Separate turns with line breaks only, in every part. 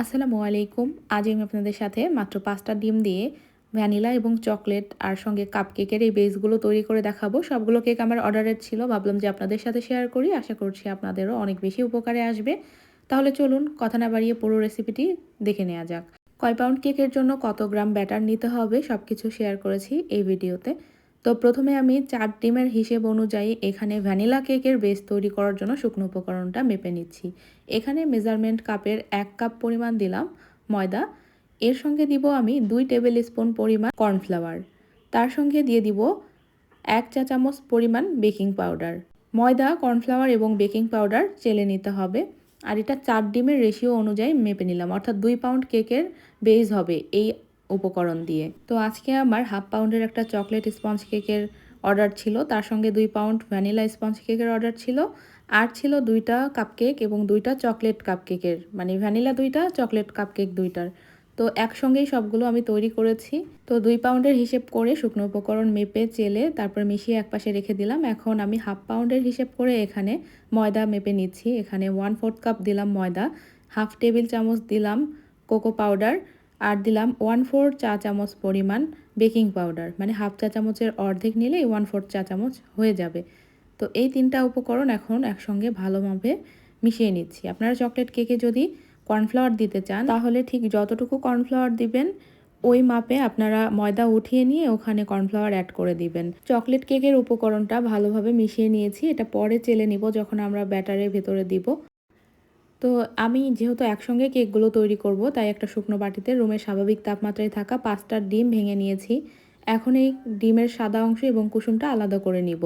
আসসালামু আলাইকুম। আজ আমি আপনাদের সাথে মাত্র পাঁচটা ডিম দিয়ে ভ্যানিলা এবং চকলেট আর সঙ্গে কাপকেকের এই বেসগুলো তৈরি করে দেখাবো। সবগুলো কেক আমার অর্ডারের ছিল, ভাবলাম যে আপনাদের সাথে শেয়ার করি। আশা করছি আপনাদেরও অনেক বেশি উপকারে আসবে। তাহলে চলুন কথা না বাড়িয়ে পুরো রেসিপিটি দেখে নেওয়া যাক। কয় পাউন্ড কেকের জন্য কত গ্রাম ব্যাটার নিতে হবে সব কিছু শেয়ার করেছি এই ভিডিওতে। তো প্রথমে আমি চার ডিমের হিসেব অনুযায়ী এখানে ভ্যানিলা কেকের বেস তৈরি করার জন্য শুকনো উপকরণটা মেপে নিচ্ছি। এখানে মেজারমেন্ট কাপের এক কাপ পরিমাণ দিলাম ময়দা। এর সঙ্গে দিব আমি দুই টেবিল স্পুন পরিমাণ কর্নফ্লাওয়ার। তার সঙ্গে দিয়ে দিব এক চা চামচ পরিমাণ বেকিং পাউডার। ময়দা, কর্নফ্লাওয়ার এবং বেকিং পাউডার চেলে নিতে হবে। আর এটা চার ডিমের রেশিও অনুযায়ী মেপে নিলাম। অর্থাৎ দুই পাউন্ড কেকের বেস হবে। এই উপকরণ দিয়ে। তো আজকে আমার হাফ পাউন্ডের একটা চকলেট স্পঞ্জ কেকের অর্ডার ছিল। তার সঙ্গে দুই পাউন্ড ভ্যানিলা স্পঞ্জ কেকের অর্ডার ছিল। আর ছিল দুইটা কাপকেক এবং দুইটা চকলেট কাপকেকের মানে ভ্যানিলা দুইটা, চকলেট কাপকেক দুইটার। তো একসঙ্গেই সবগুলো আমি তৈরি করেছি। তো দুই পাউন্ডের হিসেব করে শুকনো উপকরণ মেপে, চেলে তারপর মিশিয়ে একপাশে রেখে দিলাম। এখন আমি হাফ পাউন্ডের হিসেব করে এখানে ময়দা মেপে নিচ্ছি। এখানে ওয়ান ফোর্থ কাপ দিলাম ময়দা, হাফ টেবিল চামচ দিলাম কোকো পাউডার আর দিলাম ওয়ান ফোর চা চামচ পরিমাণ বেকিং পাউডার মানে হাফ চা চামচের অর্ধেক নিলেই ওয়ান ফোর চা চামচ হয়ে যাবে। তো এই তিনটা উপকরণ এখন একসঙ্গে ভালোভাবে মিশিয়ে নিচ্ছি। আপনারা চকলেট কেকে যদি কর্নফ্লাওয়ার দিতে চান, তাহলে ঠিক যতটুকু কর্নফ্লাওয়ার দিবেন, ওই মাপে আপনারা ময়দা উঠিয়ে নিয়ে ওখানে কর্নফ্লাওয়ার অ্যাড করে দিবেন। চকলেট কেকের উপকরণটা ভালোভাবে মিশিয়ে নিয়েছি, এটা পরে চেলে নিব যখন আমরা ব্যাটারের ভেতরে দিব। তো আমি যেহেতু একসঙ্গে কেকগুলো তৈরি করব, তাই একটা শুকনো বাটিতে রুমের স্বাভাবিক তাপমাত্রায় থাকা পাঁচটা ডিম ভেঙে নিয়েছি। এখন এই ডিমের সাদা অংশ এবং কুসুমটা আলাদা করে নিব।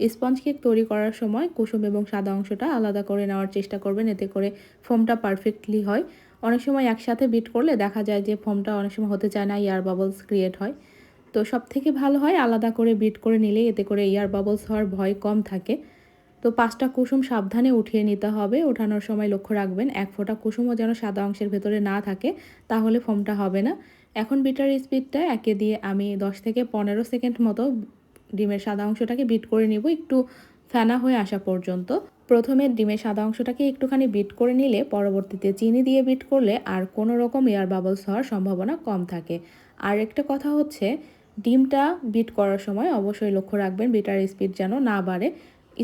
স্পঞ্জ কেক তৈরি করার সময় কুসুম এবং সাদা অংশটা আলাদা করে নেওয়ার চেষ্টা করবেন, এতে করে ফোমটা পারফেক্টলি হয়। অনেক সময় একসাথে বিট করলে দেখা যায় যে ফোমটা অনেক সময় হতে চায় না, ইয়ার বাবলস ক্রিয়েট হয়। তো সব থেকে ভালো হয় আলাদা করে বিট করে নিলেই, এতে করে ইয়ার বাবলস হওয়ার ভয় কম থাকে। তো পাঁচটা কুসুম সাবধানে উঠিয়ে নিতে হবে। ওঠানোর সময় লক্ষ্য রাখবেন, এক ফোঁটা কুসুমও যেন সাদা অংশের ভেতরে না থাকে, তাহলে ফোমটা হবে না। এখন বিটার স্পিডটা একে দিয়ে আমি দশ থেকে পনেরো সেকেন্ড মতো ডিমের সাদা অংশটাকে বিট করে নিব, একটু ফেনা হয়ে আসা পর্যন্ত। প্রথমে ডিমের সাদা অংশটাকে একটুখানি বিট করে নিলে, পরবর্তীতে চিনি দিয়ে বিট করলে আর কোনো রকম এয়ার বাবলস হওয়ার সম্ভাবনা কম থাকে। আর একটা কথা হচ্ছে, ডিমটা বিট করার সময় অবশ্যই লক্ষ্য রাখবেন, বিটার স্পিড যেন না বাড়ে।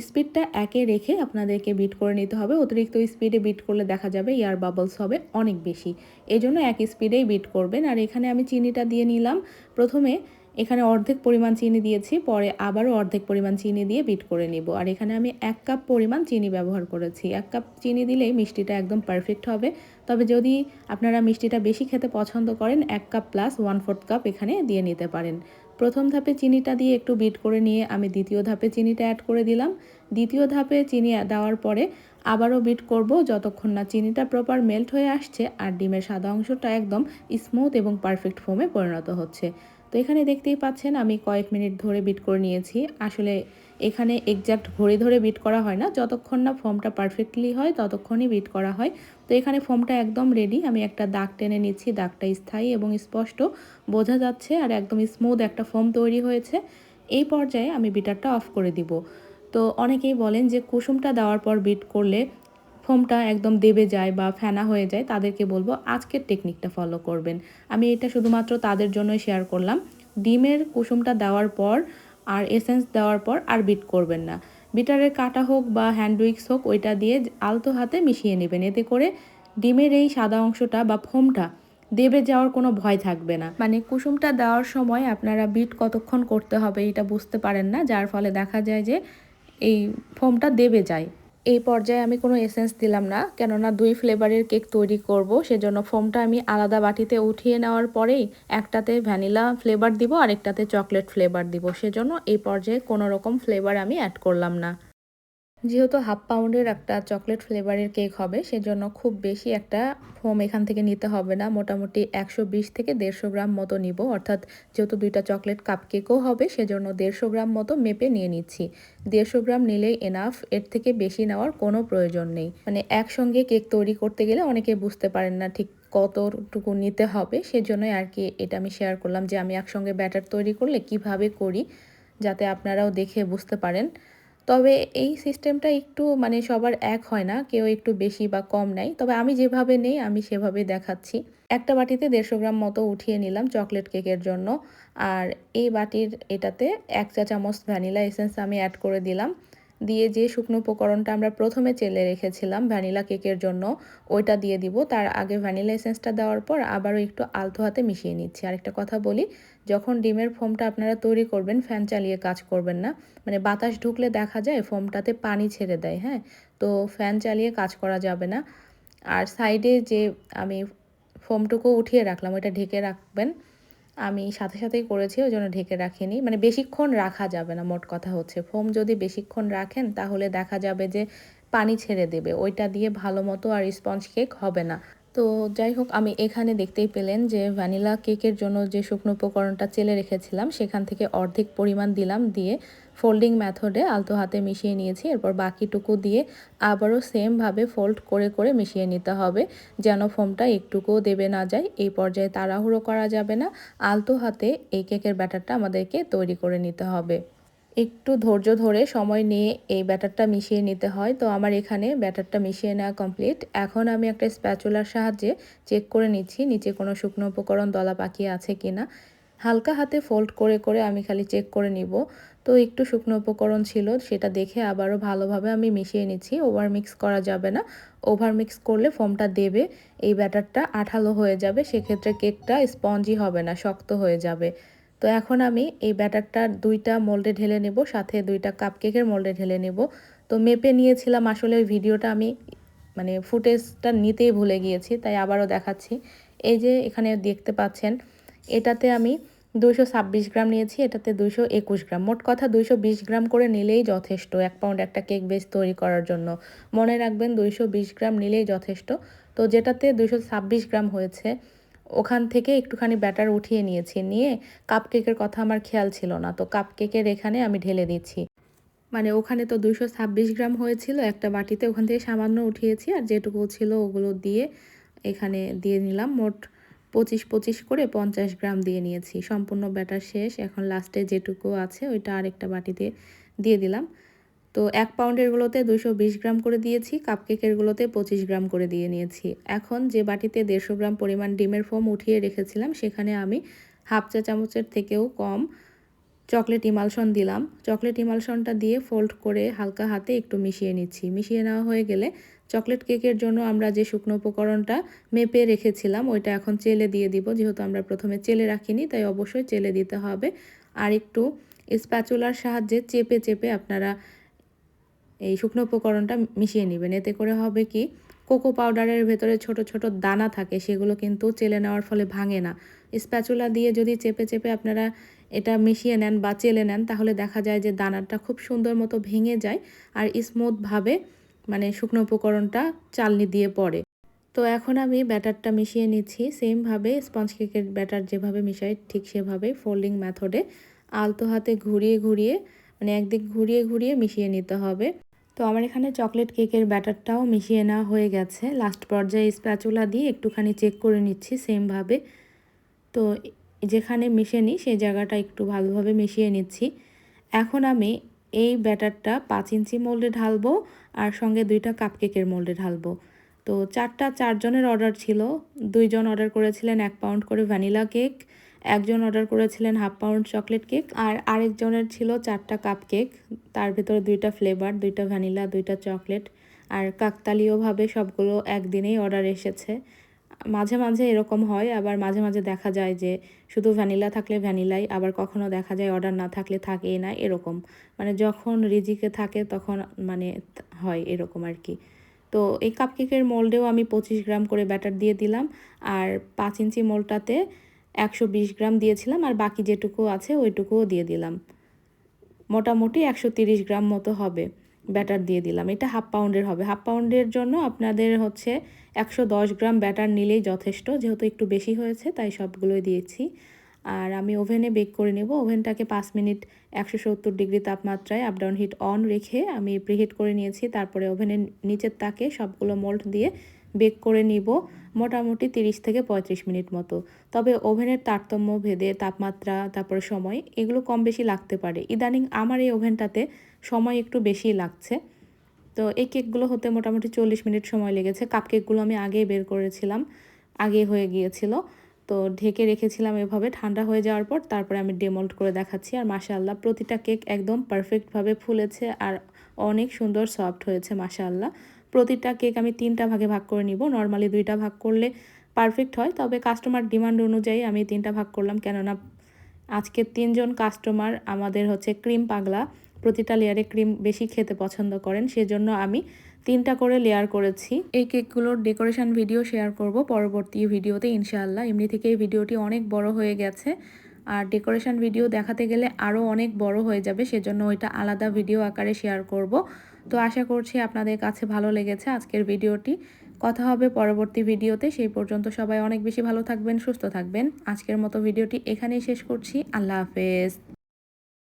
স্পিডটা একে রেখে আপনাদেরকে বিট করে নিতে হবে। অতিরিক্ত স্পিডে বিট করলে দেখা যাবে ইয়ার বাবলস হবে অনেক বেশি। এই জন্য এক স্পিডেই বিট করবেন। আর এখানে আমি চিনিটা দিয়ে নিলাম। প্রথমে এখানে অর্ধেক পরিমাণ চিনি দিয়েছি, পরে আবারও অর্ধেক পরিমাণ চিনি দিয়ে বিট করে নিব। আর এখানে আমি এক কাপ পরিমাণ চিনি ব্যবহার করেছি। এক কাপ চিনি দিলেই মিষ্টিটা একদম পারফেক্ট হবে। তবে যদি আপনারা মিষ্টিটা বেশি খেতে পছন্দ করেন, এক cup plus one fourth cup এখানে দিয়ে নিতে পারেন। প্রথম ধাপে চিনিটা দিয়ে একটু বিট করে নিয়ে আমি দ্বিতীয় ধাপে চিনিটা অ্যাড করে দিলাম। দ্বিতীয় ধাপে চিনি দেওয়ার পরে আবারও বিট করব যতক্ষণ না চিনিটা প্রপার মেল্ট হয়ে আসছে আর ডিমের সাদা অংশটা একদম স্মুথ এবং পারফেক্ট ফোমে পরিণত হচ্ছে। তো এখানে দেখতেই পাচ্ছেন আমি কয়েক মিনিট ধরে বিট করে নিয়েছি। আসলে এখানে এক্স্যাক্ট ঘড়ি ধরে বিট করা হয় না। যতক্ষণ না ফর্মটা পারফেক্টলি হয়, ততক্ষণই বিট করা হয়। তো এখানে ফর্মটা একদম রেডি আমি একটা দাগ টেনে নিচ্ছি, দাগটা স্থায়ী এবং স্পষ্ট বোঝা যাচ্ছে আর একদম স্মুথ একটা ফর্ম তৈরি হয়েছে। এই পর্যায়ে আমি বিটারটা অফ করে দিব। তো অনেকেই বলেন যে কুসুমটা দেওয়ার পর বিট করলে ফোমটা একদম দেবে যায় বা ফেনা হয়ে যায়, তাদেরকে বলব আজকের টেকনিকটা ফলো করবেন। আমি এটা শুধুমাত্র তাদের জন্যই শেয়ার করলাম। ডিমের কুসুমটা দেওয়ার পর আর এসেন্স দেওয়ার পর আর বিট করবেন না। বিটারের কাটা হোক বা হ্যান্ড উইক্স হোক, ওইটা দিয়ে আলতো হাতে মিশিয়ে নেবেন। এতে করে ডিমের এই সাদা অংশটা বা ফোমটা দেবে যাওয়ার কোনো ভয় থাকবে না। মানে কুসুমটা দেওয়ার সময় আপনারা বিট কতক্ষণ করতে হবে এটা বুঝতে পারেন না, যার ফলে দেখা যায় যে এই ফোমটা দেবে যায়। এই পর্যায়ে আমি কোনো এসেন্স দিলাম না। কেননা দুই ফ্লেভারের কেক তৈরি করব, সেজন্য ফোমটা আমি আলাদা বাটিতে উঠিয়ে নেওয়ার পরেই একটাতে ভ্যানিলা ফ্লেভার দিব আর একটাতে চকলেট ফ্লেভার দিব। সেজন্য এই পর্যায়ে কোনো রকম ফ্লেভার আমি অ্যাড করলাম না। যেহেতু হাফ পাউন্ডের একটা চকলেট ফ্লেভারের কেক হবে, সেজন্য খুব বেশি একটা ফোম এখান থেকে নিতে হবে না। মোটামুটি একশো বিশ থেকে দেড়শো গ্রাম মতো নিব। অর্থাৎ যেহেতু দুইটা চকলেট কাপ কেকও হবে, সেজন্য দেড়শো গ্রাম মতো মেপে নিয়ে নিচ্ছি। দেড়শো গ্রাম নিলেই এনাফ এর থেকে বেশি নেওয়ার কোনো প্রয়োজন নেই। মানে একসঙ্গে কেক তৈরি করতে গেলে অনেকে বুঝতে পারেন না ঠিক কতটুকু নিতে হবে, সেজন্যই আর কি এটা আমি শেয়ার করলাম যে আমি একসঙ্গে ব্যাটার তৈরি করলে কীভাবে করি, যাতে আপনারাও দেখে বুঝতে পারেন। তবে এই সিস্টেমটা একটু মানে সবার এক হয় না, কেউ একটু বেশি বা কম নেয়। তবে আমি যেভাবে নেই, আমি সেভাবে দেখাচ্ছি। একটা বাটিতে দেড়শো গ্রাম মতো উঠিয়ে নিলাম চকলেট কেকের জন্য। আর এই বাটির এটাতে এক চা চামচ ভ্যানিলা এসেন্স আমি অ্যাড করে দিলাম। দিয়ে যে শুকনো উপকরণটা আমরা প্রথমে চেলে রেখেছিলাম ভ্যানিলা কেকের জন্য, ওইটা দিয়ে দিব। তার আগে ভ্যানিলা এসেন্সটা দেওয়ার পর আবারও একটু আলতো হাতে মিশিয়ে নিচ্ছি। আরেকটা কথা বলি, যখন ডিমের ফোমটা আপনারা তৈরি করবেন, ফ্যান চালিয়ে কাজ করবেন না মানে বাতাস ঢুকলে দেখা যায় ফোমটাতে পানি ছেড়ে দেয় হ্যাঁ? তো ফ্যান চালিয়ে কাজ করা যাবে না। আর সাইডে যে আমি ফোমটুকু উঠিয়ে রাখলাম, ওইটা ঢেকে রাখবেন। আমি সাথে সাথেই করেছি, ওই জন্য ঢেকে রাখিনি। মানে বেশিক্ষণ রাখা যাবে না, মোট কথা হচ্ছে। ফোম যদি বেশিক্ষণ রাখেন, তাহলে দেখা যাবে যে পানি ছেড়ে দেবে। ওইটা দিয়ে ভালো মতো আর স্পঞ্জ কেক হবে না। তো যাই হোক, আমি এখানে দেখতেই পেলেন যে ভ্যানিলা কেকের জন্য যে শুকনো উপকরণটা চেলে রেখেছিলাম, সেখান থেকে অর্ধেক পরিমাণ দিলাম দিয়ে ফোল্ডিং মেথডে আলতো হাতে মিশিয়ে নিয়েছি। এরপর বাকিটুকু দিয়ে আবারও সেমভাবে ফোল্ড করে করে মিশিয়ে নিতে হবে, যেন ফোমটা একটুকুও দেবে না যায়। এই পর্যায়ে তাড়াহুড়ো করা যাবে না। আলতো হাতে এই কেকের ব্যাটারটা আমাদেরকে তৈরি করে নিতে হবে। একটু ধৈর্য ধরে সময় নিয়ে এই ব্যাটারটা মিশিয়ে নিতে হয়। তো আমার এখানে ব্যাটারটা মিশিয়ে নেওয়া কমপ্লিট। এখন আমি একটা স্প্যাচুলার সাহায্যে চেক করে নিচ্ছি, নিচে কোনো শুকনো উপকরণ, দলা পাকিয়ে আছে কি না হালকা হাতে ফোল্ড করে করে আমি খালি চেক করে নিব। তো একটু শুকনো উপকরণ ছিল, সেটা দেখে আবারও ভালোভাবে আমি মিশিয়ে নিচ্ছি। ওভার মিক্স করা যাবে না। ওভার মিক্স করলে ফোমটা দেবে, এই ব্যাটারটা আঠালো হয়ে যাবে, সেক্ষেত্রে কেকটা স্পঞ্জি হবে না, শক্ত হয়ে যাবে। তো এখন আমি এই ব্যাটারটার দুইটা মোল্ডে ঢেলে নেব, সাথে দুইটা কাপকেকের মোল্ডে ঢেলে নেব। তো মেপে নিয়েছিলাম, আসলে ওই ভিডিওটা আমি মানে ফুটেজটা নিতেই ভুলে গিয়েছি, তাই আবারও দেখাচ্ছি। এই যে এখানে দেখতে পাচ্ছেন, এটাতে আমি দুশো ছাব্বিশ গ্রাম নিয়েছি, এটাতে দুশো একুশ গ্রাম। মোট কথা দুইশো বিশ গ্রাম করে নিলেই যথেষ্ট, এক পাউন্ড একটা কেক বেস তৈরি করার জন্য। মনে রাখবেন দুইশো বিশ গ্রাম নিলেই যথেষ্ট। তো যেটাতে দুইশো ছাব্বিশ গ্রাম হয়েছে ওখান থেকে একটুখানি ব্যাটার উঠিয়ে নিয়েছি। নিয়ে কাপ কেকের কথা আমার খেয়াল ছিল না। তো কাপ কেকের এখানে আমি ঢেলে দিচ্ছি। মানে ওখানে তো দুশো ছাব্বিশ গ্রাম হয়েছিল। একটা বাটিতে ওখান থেকে সামান্য উঠিয়েছি আর যেটুকু ছিল ওগুলো দিয়ে এখানে দিয়ে নিলাম। মোট পঁচিশ পঁচিশ করে পঞ্চাশ গ্রাম দিয়ে নিয়েছি। সম্পূর্ণ ব্যাটার শেষ। এখন লাস্টে যেটুকু আছে ওইটা আরেকটা বাটিতে দিয়ে দিলাম। তো এক পাউন্ডেরগুলোতে দুশো বিশ গ্রাম করে দিয়েছি কাপকেকেরগুলোতে পঁচিশ গ্রাম করে দিয়ে নিয়েছি। এখন যে বাটিতে দেড়শো গ্রাম পরিমাণ ডিমের ফোম উঠিয়ে রেখেছিলাম, সেখানে আমি হাফ চা চামচের থেকেও কম চকলেট ইমালশন দিলাম। চকলেট ইমালশনটা দিয়ে ফোল্ড করে হালকা হাতে একটু মিশিয়ে নিচ্ছি। মিশিয়ে নেওয়া হয়ে গেলে চকলেট কেকের জন্য আমরা যে শুকনো উপকরণটা মেপে রেখেছিলাম, ওইটা এখন চেলে দিয়ে দিব। যেহেতু আমরা প্রথমে চেলে রাখিনি, তাই অবশ্যই চেলে দিতে হবে। আর একটু স্প্যাচুলার সাহায্যে চেপে চেপে আপনারা এই শুকনো উপকরণটা মিশিয়ে নেবেন। এতে করে হবে কি, কোকো পাউডারের ভেতরে ছোট ছোট দানা থাকে, সেগুলো কিন্তু চেলে নেওয়ার ফলে ভাঙে না। স্প্যাচুলা দিয়ে যদি চেপে চেপে আপনারা এটা মিশিয়ে নেন বা চেলে নেন, তাহলে দেখা যায় যে দানাটা খুব সুন্দর মতো ভেঙে যায় আর স্মুথভাবে মানে শুকনো উপকরণটা চালনি দিয়ে পড়ে। তো এখন আমি ব্যাটারটা মিশিয়ে নিচ্ছি। সেমভাবে স্পঞ্জ কেকের ব্যাটার যেভাবে মিশাই, ঠিক সেভাবে ফোল্ডিং মেথডে আলতো হাতে ঘুরিয়ে ঘুরিয়ে মানে একদিক ঘুরিয়ে ঘুরিয়ে মিশিয়ে নিতে হবে। তো আমার এখানে চকলেট কেকের ব্যাটারটাও মিশিয়ে নেওয়া হয়ে গেছে। লাস্ট পর্যায়ে স্প্যাচুলা দিয়ে একটুখানি চেক করে নিচ্ছি সেমভাবে তো যেখানে মিশে নিই সেই জায়গাটা একটু ভালোভাবে মিশিয়ে নিচ্ছি। এখন আমি এই ব্যাটারটা পাঁচ ইঞ্চি মোল্ডে ঢালবো আর সঙ্গে দুইটা কাপকেকের মোল্ডে ঢালবো। তো চারটা চারজনের অর্ডার ছিল। দুইজন অর্ডার করেছিলেন এক পাউন্ড করে ভ্যানিলা কেক একজন অর্ডার করেছিলেন হাফ পাউন্ড চকলেট কেক আর আরেকজনের ছিল চারটা কাপ কেক তার ভেতরে দুইটা ফ্লেভার দুইটা ভ্যানিলা দুইটা চকলেট আর কাকতালীয়ভাবে সবগুলো একদিনেই অর্ডার এসেছে। মাঝে মাঝে এরকম হয়, আবার মাঝে মাঝে দেখা যায় যে শুধু ভ্যানিলা থাকলে ভ্যানিলাই আবার কখনো দেখা যায় অর্ডার না থাকলে থাকেই না, এরকম। মানে যখন রিজিকে থাকে তখন মানে হয় এরকম আর কি। তো এই কাপকেকের মোল্ডেও আমি পঁচিশ গ্রাম করে ব্যাটার দিয়ে দিলাম। আর পাঁচ ইঞ্চি মোলটাতে একশো বিশ গ্রাম দিয়েছিলাম আর বাকি যেটুকু আছে ওইটুকুও দিয়ে দিলাম। মোটামুটি একশো গ্রাম মতো হবে ব্যাটার দিয়ে দিলাম। এটা হাফ পাউন্ডের হবে। হাফ পাউন্ডের জন্য আপনাদের হচ্ছে একশো দশ গ্রাম ব্যাটার নিলেই যথেষ্ট, যেহেতু একটু বেশি হয়েছে তাই সবগুলোই দিয়েছি। আর আমি ওভেনে বেক করে নেব। ওভেনটাকে পাঁচ মিনিট একশো সত্তর ডিগ্রি তাপমাত্রায় আপডাউন হিট অন রেখে আমি প্রিহিট করে নিয়েছি। তারপরে ওভেনের নিচের তাকে সবগুলো মোল্ড দিয়ে বেক করে নিব মোটামুটি তিরিশ থেকে পঁয়ত্রিশ মিনিট মতো। তবে ওভেনের তারতম্য ভেদে তাপমাত্রা, তারপরে সময়, এগুলো কম বেশি লাগতে পারে। ইদানিং আমার এই ওভেনটাতে সময় একটু বেশি লাগছে। তো এই কেকগুলো হতে মোটামুটি চল্লিশ মিনিট সময় লেগেছে। কাপ কেকগুলো আমি আগেই বের করেছিলাম আগে হয়ে গিয়েছিল। তো ঢেকে রেখেছিলাম এভাবে, ঠান্ডা হয়ে যাওয়ার পর তারপরে আমি ডেমল্ট করে দেখাচ্ছি। আর মাশাআল্লাহ, প্রতিটা কেক একদম পারফেক্টভাবে ফুলেছে। আর অনেক সুন্দর সফট হয়েছে, মাশাআল্লাহ। প্রতিটা কেক আমি তিনটা ভাগে ভাগ করে নিব। নর্মালি দুইটা ভাগ করলে পারফেক্ট হয়, তবে কাস্টমার ডিমান্ড অনুযায়ী আমি তিনটা ভাগ করলাম। কেননা আজকে তিনজন কাস্টমার আমাদের হচ্ছে ক্রিম পাগলা, প্রতিটা লেয়ারে ক্রিম বেশি খেতে পছন্দ করেন, সেজন্য আমি তিনটা করে লেয়ার করেছি। এই কেকগুলোর ডেকোরেশন ভিডিও শেয়ার করব পরবর্তী ভিডিওতে, ইনশাআল্লাহ। এমনি থেকে এই ভিডিওটি অনেক বড় হয়ে গেছে। আর ডেকোরেশন ভিডিও দেখাতে গেলে আরও অনেক বড় হয়ে যাবে, সেজন্য ওইটা আলাদা ভিডিও আকারে শেয়ার করব। তো আশা করছি আপনাদের কাছে ভালো লেগেছে আজকের ভিডিওটি। কথা হবে পরবর্তী ভিডিওতে, সেই পর্যন্ত সবাই অনেক বেশি ভালো থাকবেন, সুস্থ থাকবেন। আজকের মতো ভিডিওটি এখানেই শেষ করছি। আল্লাহ হাফেজ।